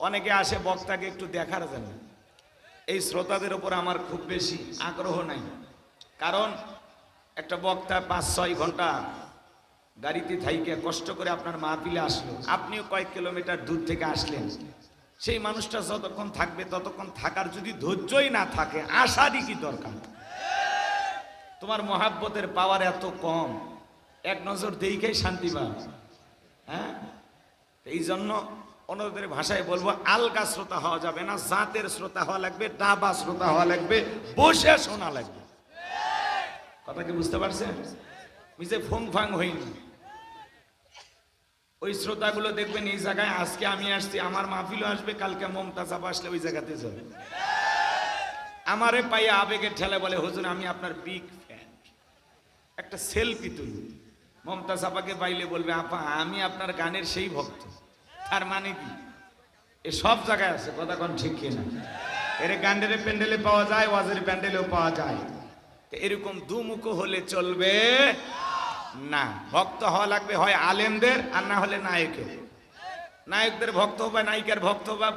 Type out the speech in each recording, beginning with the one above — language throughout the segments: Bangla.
অনেকে আসে বক্তাকে একটু দেখার জন্য। এই শ্রোতাদের উপর আমার খুব বেশি আগ্রহ নাই। কারণ একটা বক্তা পাঁচ, ছয় ঘণ্টা গাড়িতে থাইকে কষ্ট করে আপনার মাহফিলে আসলো। আপনিও কয়েক কিলোমিটার দূর থেকে আসলেন। সেই মানুষটা যতক্ষণ থাকবে, ততক্ষণ থাকার যদি ধৈর্যই না থাকে আসারই কি দরকার? তোমার মহাব্বতের পাওয়ার এত কম। এক নজর দেখেই শান্তি পাও হ্যাঁ? এই জন্য অন্যদের ভাষায় বলব, আলগা শ্রোতা হওয়া যাবে না, জাতের শ্রোতা হওয়া লাগবে, ডাবা শ্রোতা হওয়া লাগবে, বসে শোনা লাগবে। কথা কি বুঝতে পারছেন? বুঝে ফুং ফাং হইনি। ওই শ্রোতাগুলো দেখবেন এই জায়গায়, আজকে আমি আসছি, আমার মাহফিলও আসবে, কালকে মমতাজ আসলে ওই জায়গাতে যাবে। আমারে পাইয়া আবেগের ঠেলে বলে, হুজুর, আমি আপনার বিগ ফ্যান একটা সেলফি তুলি। মমতাজ আপাকে পাইলে বলবে, আপা, আমি আপনার গানের সেই ভক্ত। তার মানে কি? এ সব জায়গায় আছে, কথা কোন ঠিক কিনা এর গান্ডের প্যান্ডেলে পাওয়া যায়, ওয়াজের প্যান্ডেলেও পাওয়া যায়। এরকম দুমুখ হলে চলবে না। ভক্ত হওয়া লাগবে, হয় আলেমদের আর না হলে নায়কের। নায়কদের ভক্ত বা নায়িকার ভক্ত বা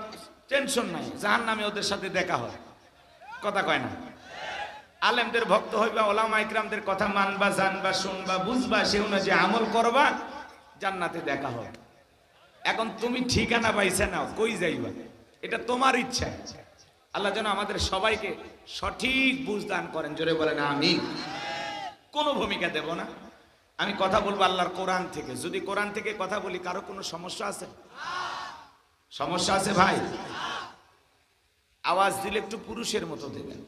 টেনশন নাই যার নামে ওদের সাথে দেখা হয়। কথা কয় না? আলেমদের ভক্ত হইবা, ওলামা ইকরামদের কথা মানবা, জানবা, শুনবা, বুঝবা, সে অনুযায়ী আমল করবা, জান্নাতে দেখা হবে এখন তুমি ঠিকানা পাইছে না কই যাইবা? এটা তোমার ইচ্ছা। আল্লাহ যেন আমাদের সবাইকে সঠিক বুঝদান করেন, জোরে বলেন আমি কোনো ভূমিকা দেব না। আমি কথা বলব আল্লাহর কোরআন থেকে। যদি কোরআন থেকে কথা বলি, কারও কোনো সমস্যা আছে? সমস্যা আছে ভাই? আওয়াজ দিলে একটু পুরুষের মতো দেবেন।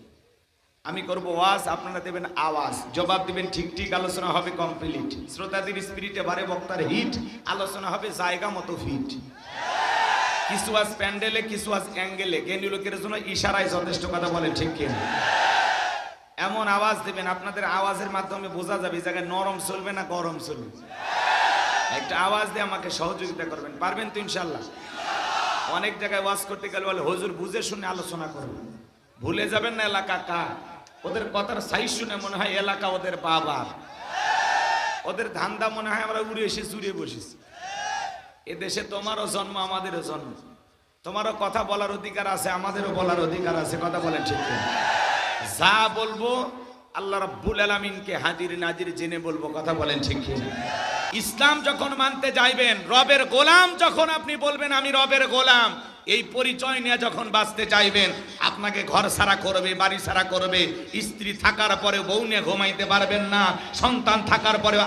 আমি করব ওয়াজ, আপনারা দেবেন আওয়াজ। জবাব দিবেন ঠিক ঠিক, আলোচনা হবে কমপ্লিট শ্রোতাদের স্পিরিটে বারে বক্তার হিট আলোচনা হবে জায়গা মতো ফিট কিছু আজ প্যান্ডেলে, কিছু আজ অ্যাঙ্গেলে। জ্ঞানী লোকের জন্য ইশারায় যথেষ্ট কথা বলে ঠিক কিনা এমন আওয়াজ দেবেন, আপনাদের আওয়াজের মাধ্যমে বোঝা যাবে জায়গায় নরম চলবে না গরম চলবে। একটা আওয়াজ দিয়ে আমাকে সহযোগিতা করবেন। পারবেন তো ইনশাল্লাহ অনেক জায়গায় ওয়াজ করতে গেলে বলে, হজুর, বুঝে শুনে আলোচনা করবেন ভুলে যাবেন না এলাকা কার? ওদের কথার সাইজ শুনে মনে হয় এলাকা ওদের বাবা ওদের ধান্দা মনে হয় আমরা উড়ে এসে জুড়ে বসেছি এ দেশে তোমারও জন্ম, আমাদেরও জন্ম তোমারও কথা বলার অধিকার আছে, আমাদেরও বলার অধিকার আছে, কথা বলেন ঠিক? যা বলব আল্লাহ রাব্বুল আলামিনকে হাজির নাজির জেনে বলব, কথা বলেন ঠিক? ইসলাম যখন মানতে যাইবেন, রবের গোলাম যখন আপনি বলবেন, আমি রবের গোলাম এই পরিচয় নিয়ে যখন বাঁচতে চাইবেন, আপনাকে ঘর সারা করবে, বাড়ি সারা করবে, স্ত্রী থাকার পরে বউ নিয়ে ঘুমাইতে পারবেন না, সন্তান থাকার পরে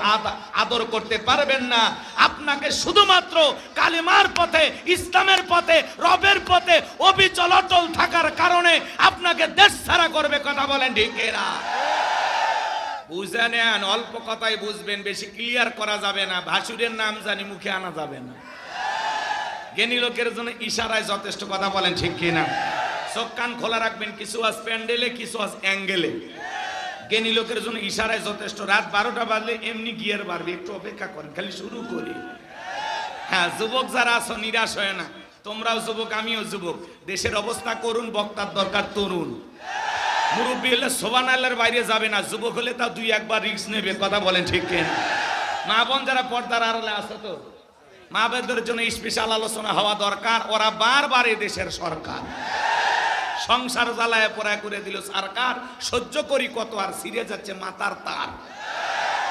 আদর করতে পারবেন না। আপনাকে শুধুমাত্র কালিমার পথে, ইসলামের পথে, রবের পথে অবিচলাচল থাকার কারণে আপনাকে দেশ সারা করবে, কথা বলেন ঢিকেরা বুঝে নেন, অল্প কথাই বুঝবেন, বেশি ক্লিয়ার করা যাবে না, ভাসুরের নাম জানি মুখে আনা যাবে না। জ্ঞানী লোকের জন্য ইশারায় যথেষ্ট কথা বলেন, ঠিক কিনা চোখ কান খোলা রাখবেন, কিছু আজ প্যান্ডেলে, কিছু আজ অ্যাঙ্গেলে। জ্ঞানী লোকের জন্য ইশারায় যথেষ্ট। রাত বারোটা বাজলে এমনি গিয়ার বাড়বে, একটু অপেক্ষা করেন, খালি শুরু করি। হ্যাঁ যুবক যারা আছো, নিরাশ হয় না। তোমরাও যুবক, আমিও যুবক। দেশের অবস্থা করুন, বক্তার দরকার তরুণ। মুরব্বী হলে সোবান বাইরে যাবে না, যুবক হলে তা দুই একবার রিস্ক নেবে, কথা বলেন, ঠিক কিনা মা বোন যারা পর্দার আড়ালে আছে তো? মা বোনদের জন্য স্পেশাল আলোচনা হওয়া দরকার। ওরা বারবার এই দেশের সরকার। সংসার জ্বালায় পড়ায় করে দিল সরকার। সহ্য করি কত আর সিরে যাচ্ছে মাতার তার।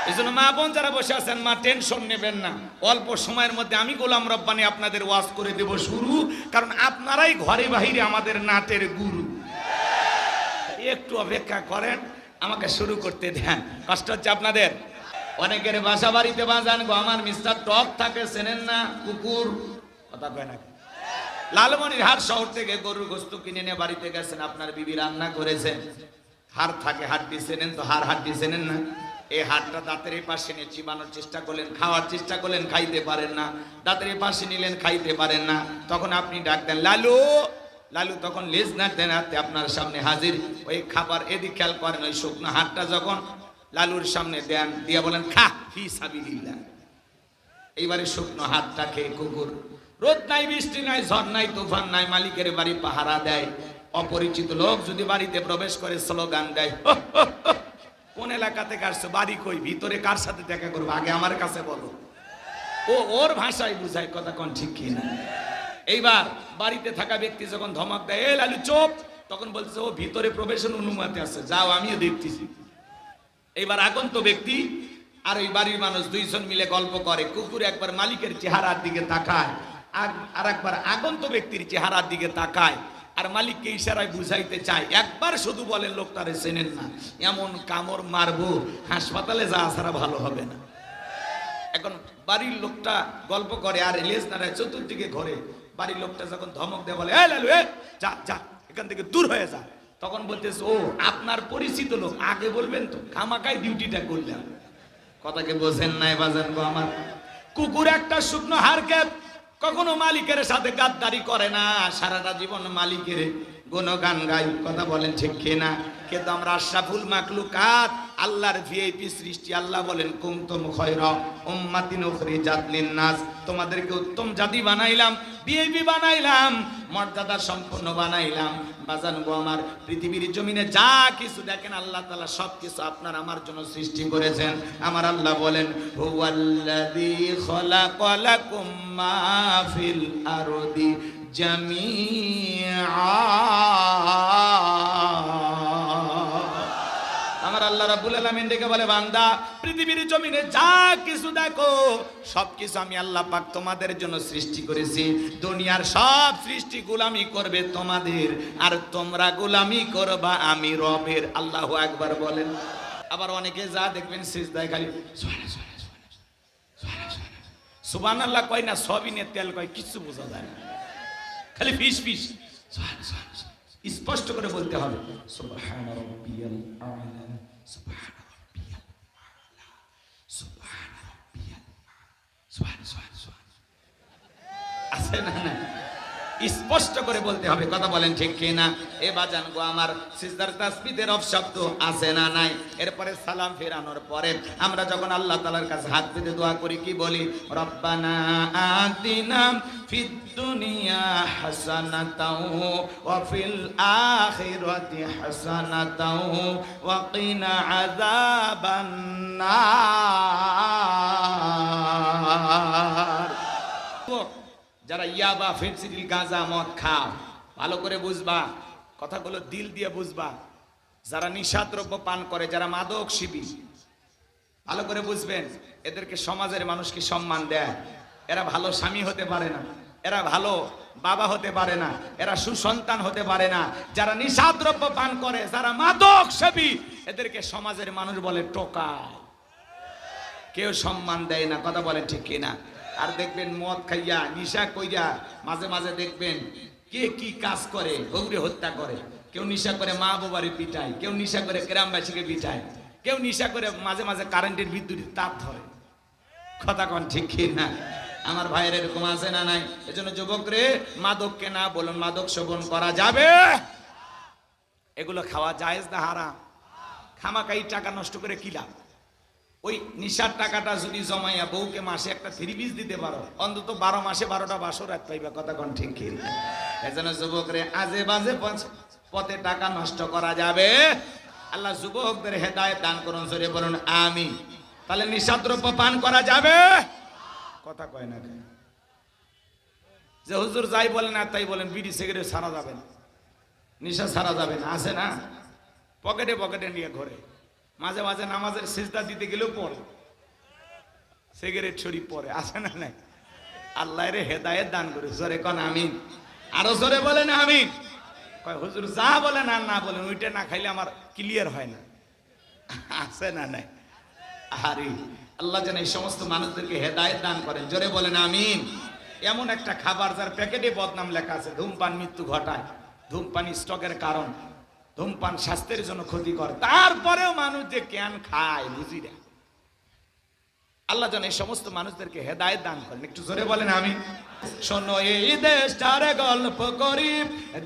এই জন্য মা বোন যারা বসে আছেন, মা, টেনশন নেবেন না। অল্প সময়ের মধ্যে আমি গোলাম রব্বানি আপনাদের ওয়াজ করে দেব শুরু। কারণ আপনারাই ঘরে বাহিরে আমাদের নাটের গুরু। একটু অপেক্ষা করেন, আমাকে শুরু করতে দেন। কষ্ট হচ্ছে আপনাদের? অনেকের বাসা বাড়িতে বাজান গো, আমার মিস্টার টক থাকে, চেনেন না? কুকুর। কথা কয় না লালমনির হাট শহর থেকে গরুর গোস্ত কিনে নিয়ে বাড়িতে গেছেন, আপনার বিবি রান্না করেছেন হার থাকে হাড্ডি চেনেন তো? হাড় হাড্ডি চেনেন না? এই হাড়টা দাঁতের এই পাশে নিয়ে চিবানোর চেষ্টা করলেন, খাওয়ার চেষ্টা করলেন, খাইতে পারেন না। দাঁতের এই পাশে নিলেন, খাইতে পারেন না। তখন আপনি ডাক দেন, লালু! লালু তখন লেজ নাড়তে নাড়তে আপনার সামনে হাজির। ওই খাবার এদিক খেয়াল করেন, ওই শুকনো হাটটা যখন লালুর সামনে দেন দিয়ে বলেন, খা, ফি সাবিলিল্লাহ। এইবারে শুকনো হাতটা খেয়ে কুকুর, রোদ নাই, বৃষ্টি নাই, ঝড় নাই, তুফান নাই, মালিকের বাড়ি পাহারা দেয়। অপরিচিত লোক যদি বাড়িতে প্রবেশ করে স্লোগান দেয় কোন এলাকা থেকে আসছো, বাড়ি কই, ভিতরে কার সাথে দেখা করব, আগে আমার কাছে বলো। ও, ওর ভাষায় বুঝায়, কথা কোন ঠিক কিনা এইবার বাড়িতে থাকা ব্যক্তি যখন ধমক দেয়, এ লালু, চোপ! তখন বলছে ও ভিতরে প্রবেশের অনুমতি আছে, যাও, আমিও দেখতেছি। এইবার আগন্ত ব্যক্তি আর ওই বাড়ির মানুষ দুইজন মিলে গল্প করে। কুকুর একবার মালিকের চেহারার দিকে তাকায়, আর একবার আগন্ত ব্যক্তির চেহারার দিকে তাকায়, আর মালিককে ইশারায় বুঝাইতে চায়। একবার শুধু বলেন লোকটারে চেনেন না, এমন কামড় মারবো, হাসপাতালে যা ছাড়া ভালো হবে না। এখন বাড়ির লোকটা গল্প করে, আর লেজ নাড়ায় চতুর্দিকে ঘরে। বাড়ির লোকটা যখন ধমক দেয়, বলে "এ লালু এ যা যা, এখান থেকে দূর হয়ে যা। তখন বলতেছে, ও, আপনার পরিচিত লোক। আগে বলবেন তো খামাকাই ডিউটিটা করলাম। কথাকে বোঝেন নাই বাজান গো আমার? কুকুর একটা শুকনো হারকে কখনো মালিকের সাথে গাদ্দারি করে না, সারাটা জীবন মালিকের গুণগান গাই কথা বলেন ঠিক না কিন্তু আমরা আশরাফুল মাকলুকাত আল্লাহর ভিআইপি সৃষ্টি, আল্লাহ বলেন কুমতুম খয়রা উম্মাতিন উখরিজাত লিন-নাস। তোমাদেরকে উত্তম জাতি বানাইলাম ভিআইপি বানাইলাম, মর্যাদা সম্পন্ন বানাইলাম। বাজান গো আমার পৃথিবীর জমিনে যা কিছু দেখেন, আল্লাহ তালা সব কিছু আপনার আমার জন্য সৃষ্টি করেছেন। আমার আল্লাহ বলেন, হুয়াল্লাযী খলাকালাকুম আরদি রাব্বুল আলামিন ডেকে বলে, বান্দা, পৃথিবীর জমিনে যা কিছু দেখো সব কিছু আমি আল্লাহ পাক তোমাদের জন্য সৃষ্টি করেছি। দুনিয়ার সব সৃষ্টি গোলামি করবে তোমাদের, আর তোমরা গোলামি করবা আমি রবের। আল্লাহু আকবার বলেন। আবার অনেকে যা দেখবেন সিজদায় খালি সুবান আল্লাহ কয় না সবিনে তেল কয় কিছু বোঝা যায় না। খালি ফিস ফিস। স্পষ্ট করে বলতে হবে, সুবহান রাব্বিয়াল আ'লা আছে না না স্পষ্ট করে বলতে হবে, কথা বলেন ঠিক কি না এ বাজান গো আমার, সিজদার তাসবিদের অফ শব্দ আছে না নাই? এরপরে সালাম ফেরানোর পরে আমরা যখন আল্লাহ তাআলার কাছে হাত পেতে দোয়া করি, কি বলি? রব্বানা আতিনা ফিদ দুনিয়া হাসানাতাও, ওয়া ফিল আখিরাতি হাসানাতাও, ওয়া কিনা আযাবান নার। যারা ইয়াবা, ফেন্সিডিল, গাঁজা, মদ খাও, ভালো করে বুঝবা, কথাগুলো দিল দিয়ে বুঝবা। যারা নিশাদ্রব্য পান করে, যারা মাদক শিবি, ভালো করে বুঝবেন, এদেরকে সমাজের মানুষ কি সম্মান দেয়? এরা ভালো স্বামী হতে পারে না, এরা ভালো বাবা হতে পারে না, এরা সুসন্তান হতে পারে না। যারা নিশাদ্রব্য পান করে, যারা মাদক সেবী এদেরকে সমাজের মানুষ বলে টোকায়। কেউ সম্মান দেয় না, কথা বলে ঠিক কিনা? আর দেখবেন মদ খাইয়া, নিশা কইয়া মাঝে মাঝে দেখবেন কে কি কাজ করে গৌরে হত্যা করে। কেউ নিশা করে মা বাবারে পিটায়, কেউ নিশা করে গ্রামবাসীকে পিটায়, কেউ নিশা করে মাঝে মাঝে কারেন্টের বিদ্যুৎ তাপ ধরে। কথা কন ঠিক না? আমার ভাইয়ের এরকম আছে না নাই? এজন্য যুবক যুবকরে মাদককে না বলুন, মাদক সেবন করা যাবে। এগুলো খাওয়া জায়েজ না হারাম? খামাকাই টাকা নষ্ট করে কি লাভ? ওই নিশার টাকাটা যদি জমাইয়া বউকে মাসে একটা থ্রি পিস দিতে পারো, অন্তত বারো মাসে বারোটা বাসো রাত পাইবা, কথা কোন ঠিক এজন্য যুবকরে আজে বাজে পথ- টাকা নষ্ট করা যাবে। আল্লাহ যুবকদের হেদায়েত দান করুন সরে বলুন আমি তাহলে নিশাদ্রব্য পান করা যাবে? কথা কয় না? যে হুজুর যাই বলেন আর তাই বলেন, বিড়ি, সিগারেট সারা যাবে না। নিশা সারা যাবে না, আছে না? পকেটে পকেটে নিয়ে ঘরে। মাঝে মাঝে নামাজের সিজদা দিতে গেলেও পড়ে। সিগারেট ছড়ি পরে, আছে না নাই? আল্লাহ রে হেদায়েত দান করে, জোরে কন আমিন। আরও জোরে বলেন আমিন। কয়, হুজুর যা বলেন আর না বলেন, ওইটা না খাইলে আমার ক্লিয়ার হয় না। আছে না নাই? আরে, আল্লাহ যেন এই সমস্ত মানুষদেরকে হেদায়েত দান করেন। জোরে বলেন আমিন। এমন একটা খাবার যার প্যাকেটে বদনাম লেখা আছে, ধূমপান মৃত্যু ঘটায়। ধূমপান স্টকের কারণ। ধূমপান স্বাস্থ্যের জন্য ক্ষতিকর। তারপরেও মানুষ যে ক্যান খায়, বুঝি না। আল্লাহ যেন এই সমস্ত মানুষদেরকে হেদায়ত দান করেন। একটু জোরে বলেন আমি শোনো, এই দেশটার গল্প করি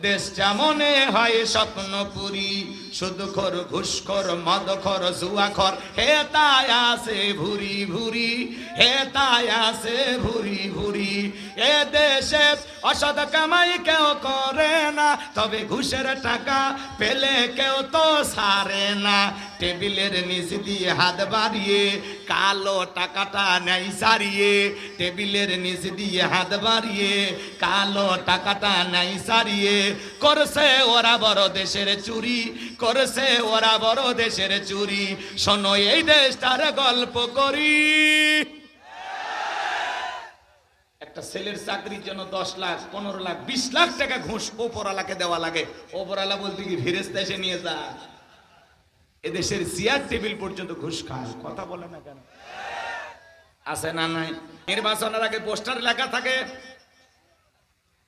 দেশটা মনে হয় স্বপ্নপুরি। শুধু খর ঘুষখর, মদখর, জুয়াখর, হে তাই আছে ভুরি ভুরি, হে তাই আছে ভুরি ভুরি। এ দেশে অসৎ কামাই কেউ করে না, তবে ঘুষের টাকা পেলে কেউ তো সারে না। টেবিলের নিচ দিয়ে হাত বাড়িয়ে, কালো টাকাটা নেই সারিয়ে, টেবিলের নিচ দিয়ে হাত বাড়িয়ে, কালো টাকাটা নেই সারিয়ে। করছে ওরা বড় দেশের চুরি, করছে ওরা বড় দেশের চুরি। শোনো, এই দেশটার গল্প করি। একটা ছেলের চাকরির জন্য দশ লাখ, পনেরো লাখ, বিশ লাখ টাকা ঘুষ ওপরালাকে দেওয়া লাগে। ওপরালা বলতে কি ফেরেস্তা নিয়ে যা। এদেশের চেয়ার টেবিল পর্যন্ত ঘুষ খায়। কথা বলে না কেন? আছে না নাই? নির্বাচনের আগে পোস্টার লেখা থাকে,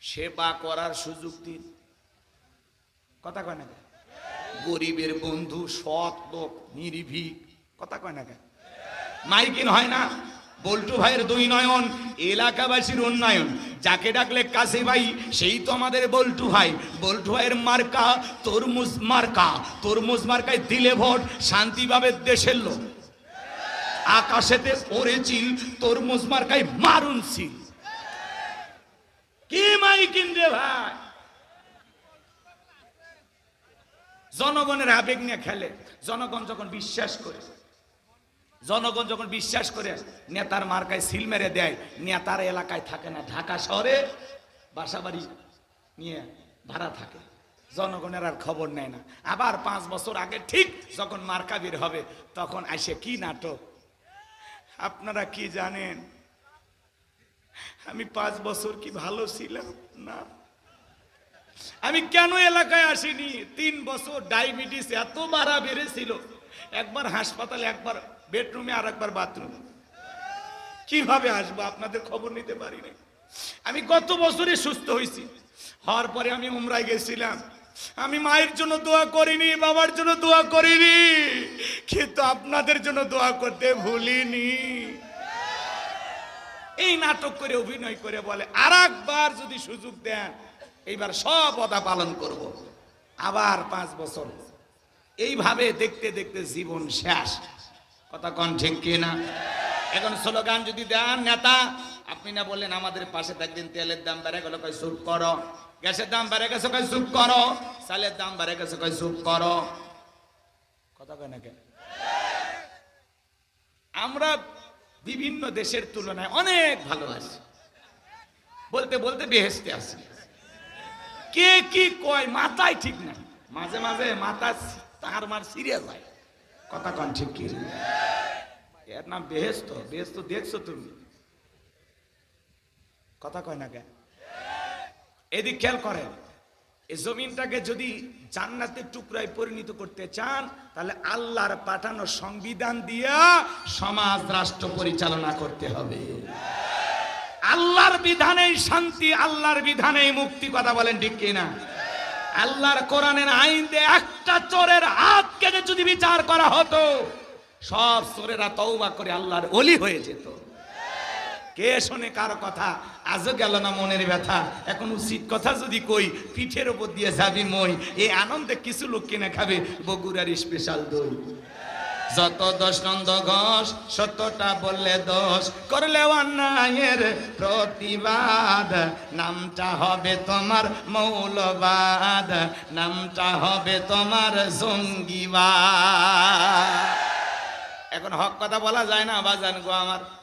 সেবা করার সুযোগ দিন। কথা কয় না? গরিবের বন্ধু, সৎ লোক, নির্ভীক। কথা কয় না কেন মাইকিন হয় না। বল্টু ভাইয়ের দুই নয়ন, এলাকাবাসীর উন্নয়ন। যাকে ডাকলে কাছে ভাই, সেই তো আমাদের বল্টু ভাই। বল্টু ভাইয়ের মার্কা, তরমুজ মার্কা। তরমুজ মার্কায় দিলে ভোট শান্তি পাবে দেশের লোক। আকাশেতে পড়েছিল তরমুজ মার্কায় মারুন ছিল কি মাইকিন রে ভাই? জনগণের আবেগ নিয়ে খেলে, জনগণ যখন বিশ্বাস করে, জনগণ যখন বিশ্বাস করে নেতার মার্কায় সিল মেরে দেয়, নেতার এলাকায় থাকে না, ঢাকা শহরে বাসাবাড়ি নিয়ে ভাড়া থাকে। জনগণের আর খবর নেয় না। আবার পাঁচ বছর আগে ঠিক যখন মার্কা বের হবে, তখন আসে কি নাটক? আপনারা কি জানেন? আমি পাঁচ বছর কি ভালো ছিলাম? না। আমি কেন এলাকায় আসিনি? তিন বছর ডায়াবেটিস এত বাড়া বেড়েছিল। একবার হাসপাতালে, একবার বেডরুমে, আর একবার বাথরুমে। কীভাবে আসব? আপনাদের খবর নিতে পারি না আমি গত বছরে সুস্থ হয়েছি। হওয়ার পরে আমি উমরায় গেছিলাম। আমি মায়ের জন্য দোয়া করিনি, বাবার জন্য দোয়া করিনি, কিন্তু আপনাদের জন্য দোয়া করতে ভুলিনি। এই নাটক করে, অভিনয় করে বলে আর একবার যদি সুযোগ দেন, এইবার সব অদা পালন করব। আবার পাঁচ বছর। এইভাবে দেখতে দেখতে জীবন শেষ। কথা কন ঠিক কিনা এখন স্লোগান যদি দেন, নেতা, আপনি না বললেন আমাদের পাশে থাকবেন, তেলের দাম বেড়ে গেল, কয় করো। গ্যাসের দাম বেড়ে গেছে, কয় চুপ করো। চালের দাম বেড়ে গেছে, কয় চুপ করো। কথা কয় না আমরা বিভিন্ন দেশের তুলনায় অনেক ভালো আছি বলতে বলতে বেহেস্তে আছি। কে কি কয় মাথায় ঠিক না মাঝে মাঝে মাথা তার মার সিরিয়াস হয় কথা কন ঠিক কি? এর নাম বেহেস্ত। বেহেস্ত দেখছ তুমি? কথা কয় না কেন? এদিক খেয়াল করেন, এই জমিনটাকে যদি জান্নাতের টুকরায় পরিণত করতে চান, তাহলে আল্লাহর পাঠানো সংবিধান দিয়া সমাজ রাষ্ট্র পরিচালনা করতে হবে। আল্লাহর বিধানেই শান্তি, আল্লাহর বিধানেই মুক্তি, কথা বলেন ঠিক কিনা? আল্লাহর কোরআনের আইন দিয়ে একটা চোরের হাত কেটে যদি বিচার করা হতো, সব চোরেরা তওবা করে আল্লাহর অলি হয়ে যেত। কে শোনে কার কথা? আজও গেল না মনের ব্যথা। এখন উচিত কথা যদি কই, পিঠের ওপর দিয়ে যাবি মই। এই আনন্দে কিছু লোক কিনে খাবে, বগুড়ার স্পেশাল দই। যত দশ নন্দ ঘোষ, সত্যটা বললে দোষ। করলে অন্যায়ের প্রতিবাদ। নামটা হবে তোমার মৌলবাদ। নামটা হবে তোমার জঙ্গিবাদ। এখন হক কথা বলা যায় না, বাজান গো আমার।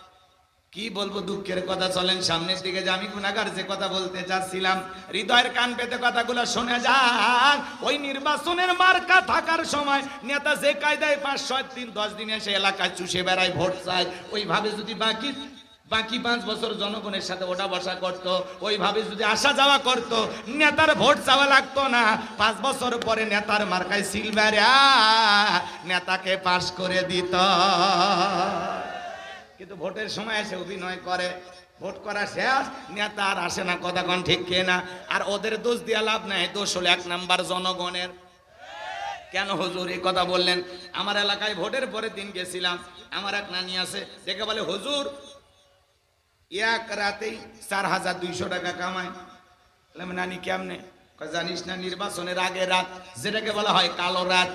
কি বলব, দুঃখের কথা চলেন সামনের দিকে যে আমি গুণাগার যে কথা বলতে চাচ্ছিলাম। হৃদয়ের কান পেতে কথাগুলো শুনে যান। ওই নির্বাচনের মার্কা থাকার সময় নেতা যে কায়দায় পাঁচ, ছয় দিন, দশ দিনে সে এলাকায় চুষে বেড়ায়, ভোট চায়। ওইভাবে যদি বাকি বাকি পাঁচ বছর জনগণের সাথে ওঠা বসা করত, ওইভাবে যদি আসা যাওয়া করত, নেতার ভোট চাওয়া লাগতো না। পাঁচ বছর পরে নেতার মার্কায় সিলভারা নেতাকে পাশ করে দিত। কিন্তু ভোটের সময় এসে অভিনয় করে। ভোট করা শেষ, নেতা আর আসে না কথা কন ঠিক কে না আর ওদের দোষ দিয়ে লাভ নাই, দোষ হলো এক নাম্বার জনগণের। কেন হুজুর এই কথা বললেন? আমার এলাকায় ভোটের পরের দিন গেছিলাম, আমার এক নানি আছে, দেখে বলে, হুজুর, এক রাতেই চার হাজার দুইশো টাকা কামায় নানি, কেমনে? জানিস না, নির্বাচনের আগে রাত, যেটাকে বলা হয় কালো রাত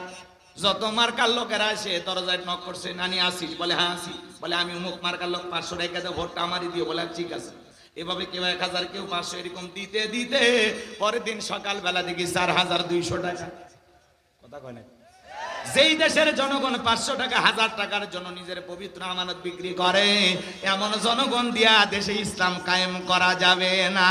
যত মার্কার লোকেরা আসে, দরজায় নক করছে, নানি, আসিস? বলে হ্যাঁ আসি। বলে, আমি মুখ মার্কার লোক, পাঁচশো টাকা দিয়ে ভোটটা আমারই দিয়ে বলে ঠিক আছে। এভাবে কেউ এক হাজার, কেউ পাঁচশো, এরকম দিতে দিতে পরের দিন সকালবেলা দেখি চার হাজার দুইশো টাকা। কথা কয় না যেই দেশের জনগণ পাঁচশো টাকা, হাজার টাকার জন্য নিজের পবিত্র আমানত বিক্রি করে, এমন জনগণ দিয়া দেশে ইসলাম কায়েম করা যাবে না।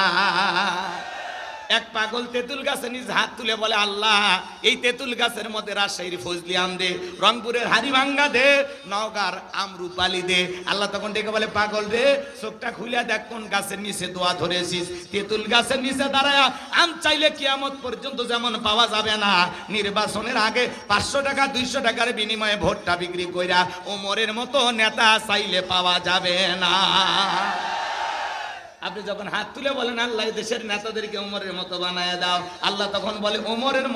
এক পাগল তেঁতুল গাছে নিজ হাত তুলে বলে, আল্লাহ, এই তেঁতুল গাছের মধ্যে রাজশাহীর ফজলি আম দে, রংপুরের হারিভাঙ্গা দে, নওগার আমরুপালি দে। আল্লাহ তখন ডেকে বলে, পাগল রে, চোখটা খুলে দেখ কোন গাছের নিচে দোয়া ধরেছিস। তেঁতুল গাছের নিচে দাঁড়ায় আম চাইলে কিয়ামত পর্যন্ত যেমন পাওয়া যাবে না। নির্বাচনের আগে পাঁচশো টাকা, দুইশো টাকার বিনিময়ে ভোটটা বিক্রি কইরা ওমরের মতো নেতা চাইলে পাওয়া যাবে না। আপনি যখন হাত তুলে বলেন, আল্লাহ দেশের নেতাদেরকে ওমরের মতো বানায় দাও। আল্লাহ তখন বলে, ওমরের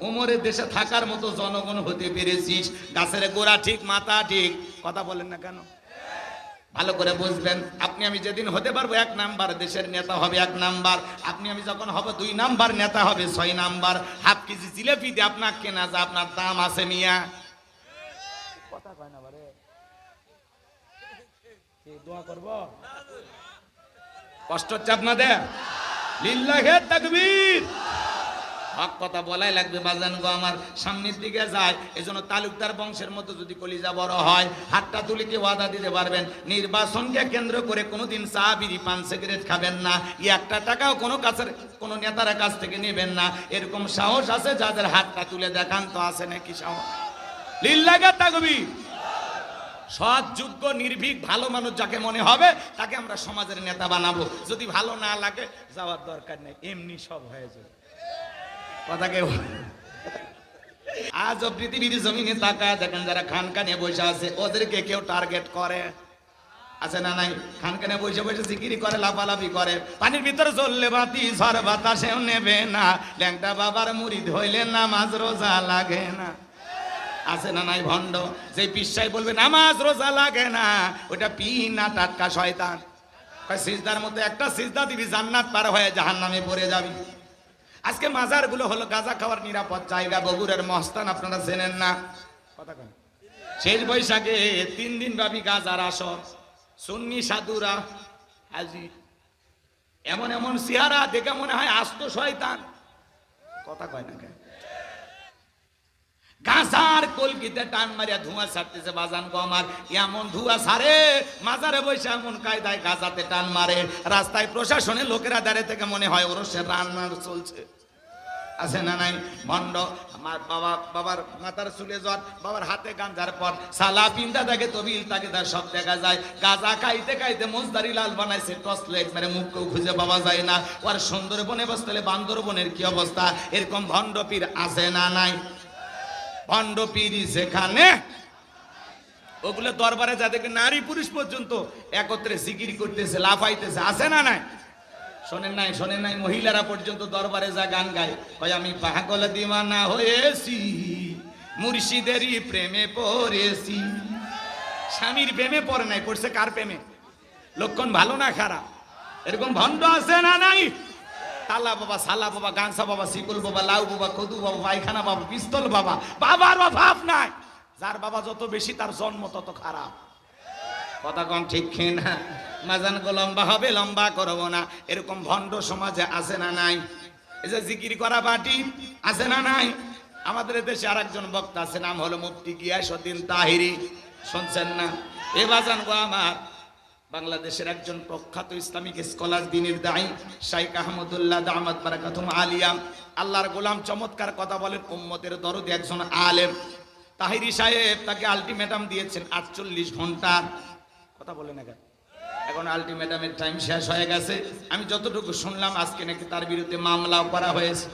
ওমরের দেশে থাকার মতো জনগণ হতে পেরেছিস। গাছের গোড়া ঠিক, মাথা ঠিক। কথা বলেন না কেন? ভালো করে বুঝবেন। আপনি, আমি যেদিন হতে পারব, এক নাম্বার দেশের নেতা হবে, এক নাম্বার। আপনি, আমি যখন হব, দুই নাম্বার নেতা হবে, ছয় নাম্বার। হাফ কেজি জিলেপি দিয়ে আপনার কেনা যা, আপনার দাম আছে মিয়া। কথা কয় না বারে। দোয়া করব? কষ্ট হচ্ছে আপনাদের? লিল্লাহে তাকবীর। হক কথা বলাই লাগবে বাজান গো আমার, সামনের দিকে যায়, এজন্য তালুকদার বংশের মতো যদি কলিজা বড় হয়, হাতটা তুলে কি ওয়াদা দিতে পারবেন। নির্বাচনকে কেন্দ্র করে কোনোদিন চা বিড়ি পান সিগারেট খাবেন না। একটা টাকাও কোনো কাছের, কোনো নেতার কাছ থেকে নেবেন না। এরকম সাহস আছে যাদের হাতটা তুলে দেখান, তো আছে নাকি সাহস? লিল্লাহে তাকবীর। সৎ, যোগ্য, নির্ভীক, ভালো মানুষ যাকে মনে হবে, তাকে আমরা সমাজের নেতা বানাবো। যদি ভালো না লাগে, যাওয়ার দরকার নেই। এমনি সব হয়ে যাবে। কথা কেউ আজও পৃথিবীর জমিনে তাকায় দেখেন যারা খানকানে বসে আছে, ওদেরকে কেউ টার্গেট করে? আছে না নাই? খানকানে বসে বসে সিকিরি করে, লাফালাফি করে। পানির ভিতরে চললে বাতি, ঝড় বাতাসেও নেবে না। ল্যাংটা বাবার মুড়ি ধইলে না মাছ রোজা লাগে না। আছে না নাই ভণ্ড? যে পিসাই বলবে নামাজ রোজা লাগে না। ওটা পি না টাটকা শয়তান। সিজদার মধ্যে একটা সিজদা দিবি জান্নাত পার হয়ে জাহান্নামে পড়ে যাবি। আজকে মাজারগুলো হলো গাঁজা খাওয়ার নিরাপদ জায়গা। বগুড়ের মস্তান আপনারা চেনেন না? কথা কন শেষ বৈশাখে তিন দিন ব্যাপী গাঁজার আসর। সুন্নি সাধুরা আজি এমন এমন চেহারা দেখে মনে হয় আস্ত শয়তান। কথা কয় না গাছার কলকিতে টান মারিয়া ধোঁয়া ছাড়তেছে বাজান গো আমার। এমন ধোঁয়া ছাড়ে, মাজারে বসে এমন কায়দায় গাছাতে টান মারে। রাস্তায় প্রশাসনে লোকেরা দাঁড়িয়ে থেকে মনে হয় ওরসের রান্নার চলছে। আছে না নাই? ভণ্ড আমার বাবা, বাবার মাথার চুলে জ্বর, বাবার হাতে গাঞ্জার পর সালা পিন্দা থাকে তবিল তাকে তার সব দেখা যায়। গাজা খাইতে খাইতে মোজদারি লাল বানাইছে টস লাইট মেরে মুখকেও খুঁজে পাওয়া যায় না। ওর সুন্দরবনে বসতে বান্দরবনের কি অবস্থা? এরকম ভণ্ড পীর আছে না নাই? ভণ্ড পীরি যেখানে, ওগুলো দরবারে যাদেরকে নারী পুরুষ পর্যন্ত একত্রে জিকির করতেছে, লাফাইতেছে, আছে না নাই? শোনেন নাই শোনেন নাই, মহিলারা পর্যন্ত দরবারে যা গান গায়, কয়, আমি পাগল দিওয়ানা হয়েছি, মুর্শিদেরই প্রেমে পড়েছি। স্বামীর প্রেমে পড়ে নাই, পড়ছে কার প্রেমে? লক্ষণ ভালো না খারাপ? এরকম ভণ্ড আছে না নাই? তালা বাবা, সালা বাবা গাংসা বাবা, শিকুল বাবা, লাউ বাবা, কদু বাবা, পায়খানা বাবা, পিস্তল বাবা। বাবার অভাব নাই। যার বাবা যত বেশি, তার জন্ম তত খারাপ। কথা কম ঠিক না? মাজান গো, লম্বা হবে, লম্বা করব না। এরকম ভণ্ড সমাজে আছে না নাই? এই যে জিকির করা বাটি, আছে না নাই? আমাদের দেশে আর একজন বক্তা আছে, নাম হলো মুফতি গিয়াসুদ্দিন তাহিরি। শুনছেন না? এ বাজান গো আমার বাংলাদেশের একজন প্রখ্যাত ইসলামিক স্কলার, দিনের দায়ী, শাইখ আহমদুল্লাহ দামাদ বারাকাতুম আলিয়াম আল্লাহর গোলাম চমৎকার কথা বলেন, উম্মতের দরদি একজন আলেম। তাহিরি সাহেব তাকে আলটিমেটাম দিয়েছেন আটচল্লিশ ঘণ্টা। কথা বলে না কেন? এখন আলটিমেটামের টাইম শেষ হয়ে গেছে। আমি যতটুকু শুনলাম, আজকে নাকি তার বিরুদ্ধে মামলাও করা হয়েছে।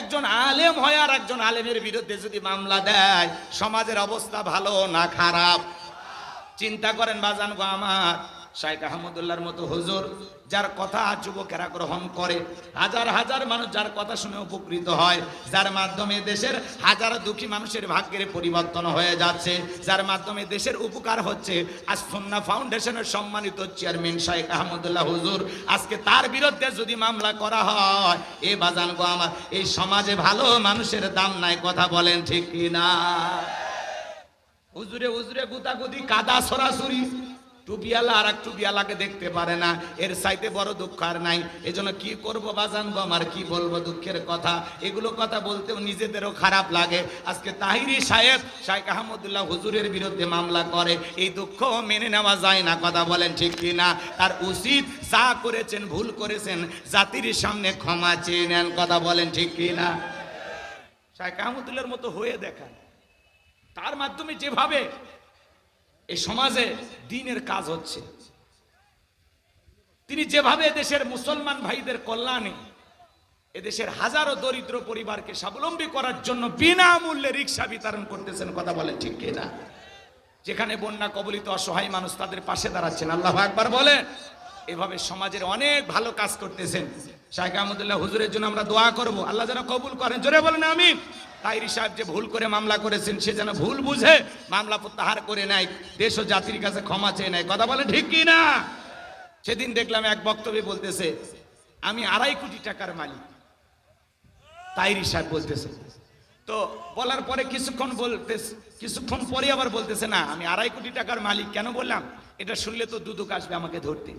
একজন আলেম হয় আর একজন আলেমের বিরুদ্ধে যদি মামলা দেয়, সমাজের অবস্থা ভালো না খারাপ? চিন্তা করেন বাজান গো আমার। শাইখ আহমদুল্লাহর মতো হুজুর, যার কথা যুবকেরা গ্রহণ করে। হাজার হাজার মানুষ যার কথা শুনে উপকৃত হয়, যার মাধ্যমে দেশের হাজার দুঃখী মানুষের ভাগ্যের পরিবর্তন হয়ে যাচ্ছে, যার মাধ্যমে দেশের উপকার হচ্ছে। আজ সন্না ফাউন্ডেশনের সম্মানিত চেয়ারম্যান শাইখ আহমদুল্লাহ হুজুর, আজকে তার বিরুদ্ধে যদি মামলা করা হয়, এ বাজান গো আমার, এই সমাজে ভালো মানুষের দাম নাই, কথা বলেন ঠিক কিনা? হুজুরে হুজুরে গুতাগুতি, কাদা, সরাসরি। টুপিয়ালা আর এক টুপিয়ালাকে দেখতে পারে না। এর সাইতে বড় দুঃখ আর নাই। এজন্য কি করব বাজান গো আমার, কি বলব দুঃখের কথা? এগুলো কথা বলতেও নিজেদেরও খারাপ লাগে। আজকে তাহিরি সাহেব, শাইখ আহমদুল্লাহ হুজুরের বিরুদ্ধে মামলা করে। এই দুঃখ মেনে নেওয়া যায় না, কথা বলেন ঠিক কি না তার উচিত যা করেছেন, ভুল করেছেন, জাতির সামনে ক্ষমা চেয়ে নেন, কথা বলেন ঠিক কি না শাইখ আহমদুল্লাহর মতো হয়ে দেখান। তার মাধ্যমে যেভাবে এই সমাজে দিনের কাজ হচ্ছে। তিনি যেভাবে দেশের মুসলমান ভাইদের কল্যাণে এদেশের হাজারো দরিদ্র পরিবারকে স্বাবলম্বী করার জন্য বিনামূল্যে রিক্সা বিতরণ করতেছেন, কথা বলেন ঠিক কিনা যেখানে বন্যা, কবলিত, অসহায় মানুষ তাদের পাশে দাঁড়াচ্ছেন। আল্লাহ একবার বলেন। এভাবে সমাজের অনেক ভালো কাজ করতেছেন। শাহেখ আহমদুল্লাহ হুজুরের জন্য আমরা দোয়া করব। আল্লাহ যেন কবুল করেন। জোরে বলেন আমি তাইরি সাহেব যে ভুল করে মামলা করেছেন, সে যেন ভুল বুঝে, মামলা প্রত্যাহার করে নেয়। দেশ ও জাতির কাছে ক্ষমা চেয়ে নেয়। কথা বলে ঠিক কি না সেদিন দেখলাম এক বক্তব্যে বলতেছে, আমি আড়াই কোটি টাকার মালিক। তাইরি সাহেব বলতেছে, তো বলার পরে কিছুক্ষণ বলতে কিছুক্ষণ পরে আবার বলতেছে, না, আমি আড়াই কোটি টাকার মালিক কেন বললাম? এটা শুনলে তো দুদক আসবে আমাকে ধরতে।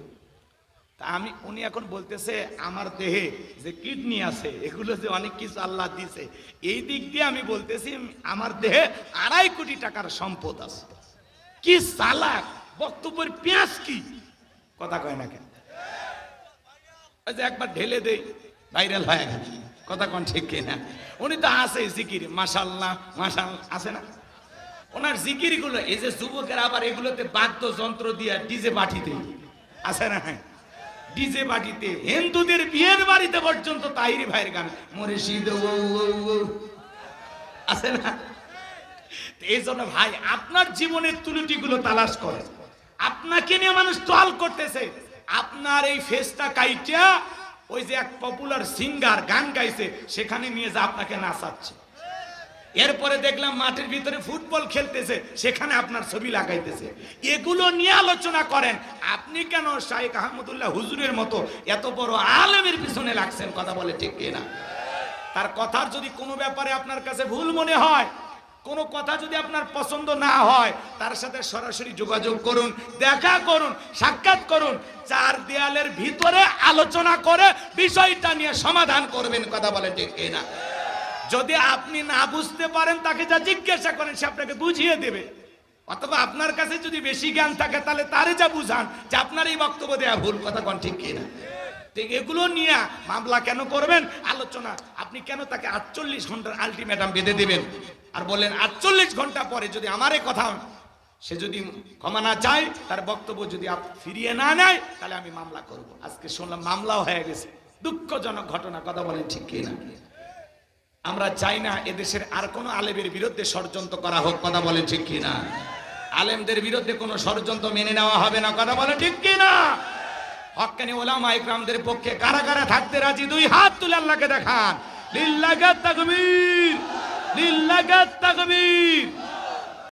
তা আমি, উনি এখন বলতেছে, আমার দেহে যে কিডনি আছে, এগুলো যে অনেক কিছু আল্লাহ দিছে এই দিক দিয়ে আমি বলতেছি, আমার দেহে আড়াই কোটি টাকার সম্পদ আছে। কি সালাক? বক্তব্যের পেঁয়াজ কি? কথা কয় না কেন? একবার ঢেলে দেই, ভাইরাল হয়ে গেছে কথা কোন ঠিক কিনা? উনি তো আছে জিকির মাশাল্লাহ মাশাল আছে না? ওনার জিকিরগুলো এই যে যুবকের আবার এগুলোতে বাদ্যযন্ত্র দিয়ে ডিজে বাটিতে আছে না ডিজে বাটিতে হিন্দুদের বিয়ের বাড়িতে পর্যন্ত তাহিরি ভাইয়ের গান। মরে আছে না? এই জন্য ভাই, আপনার জীবনের ত্রুটিগুলো তালাশ করে আপনাকে নিয়ে মানুষ টল করতেছে। আপনার এই ফেসটা কাইটা, ওই যে এক পপুলার সিঙ্গার গান গাইছে, সেখানে নিয়ে যা আপনাকে নাচাচ্ছে। এরপরে দেখলাম মাঠের ভিতরে ফুটবল খেলতেছে, সেখানে আপনার ছবি লাগাইতেছে। এগুলো নিয়ে আলোচনা করেন, আপনি কেন শাহেখ আহমদুল্লাহ হুজুরের মতো এত বড় আলেমের পিছনে লাগছেন? কথা বলে ঠিক কিনা? তার কথার যদি কোনো ব্যাপারে আপনার কাছে ভুল মনে হয়, কোনো কথা যদি আপনার পছন্দ না হয়, তার সাথে সরাসরি যোগাযোগ করুন, দেখা করুন, সাক্ষাৎ করুন, চার দেয়ালের ভিতরে আলোচনা করে বিষয়টা নিয়ে সমাধান করবেন, কথা বলে ঠিক কিনা? যদি আপনি না বুঝতে পারেন, তাকে যা জিজ্ঞাসা করেন, সে আপনাকে বুঝিয়ে দেবে। অথবা আপনার কাছে যদি বেশি জ্ঞান থাকে, তাহলে তারে যা বুঝান যে আপনার এই বক্তব্য দেওয়া ভুল কথা কোন ঠিক কিনা। ঠিক এগুলো নিয়ে মামলা কেন করবেন? আলোচনা। আপনি কেন তাকে আটচল্লিশ ঘণ্টার আলটিমেটাম বেঁধে দেবেন? আর বললেন আটচল্লিশ ঘণ্টা পরে যদি আমার কথা সে যদি ক্ষমা না চায়, তার বক্তব্য যদি ফিরিয়ে না নেয়, তাহলে আমি মামলা করব। আজকে শুনলাম মামলাও হয়ে গেছে। দুঃখজনক ঘটনা, কথা বলেন ঠিক কিনা। আমরা চাই না এদেশের আর কোনো আলেমের বিরুদ্ধে ষড়যন্ত্র করা হোক, কথা বলে ঠিক কিনা? আলেমদের বিরুদ্ধে কোনো ষড়যন্ত্র মেনে নেওয়া হবে না, কথা বলে ঠিক কিনা? হকানি ওলামা ইকরামদের পক্ষে কারা কারা থাকতে রাজি? দুই হাত তুলে আল্লাহকে দেখান। লিল্লাগাত তাকবীর লিল্লাগাত তাকবীর।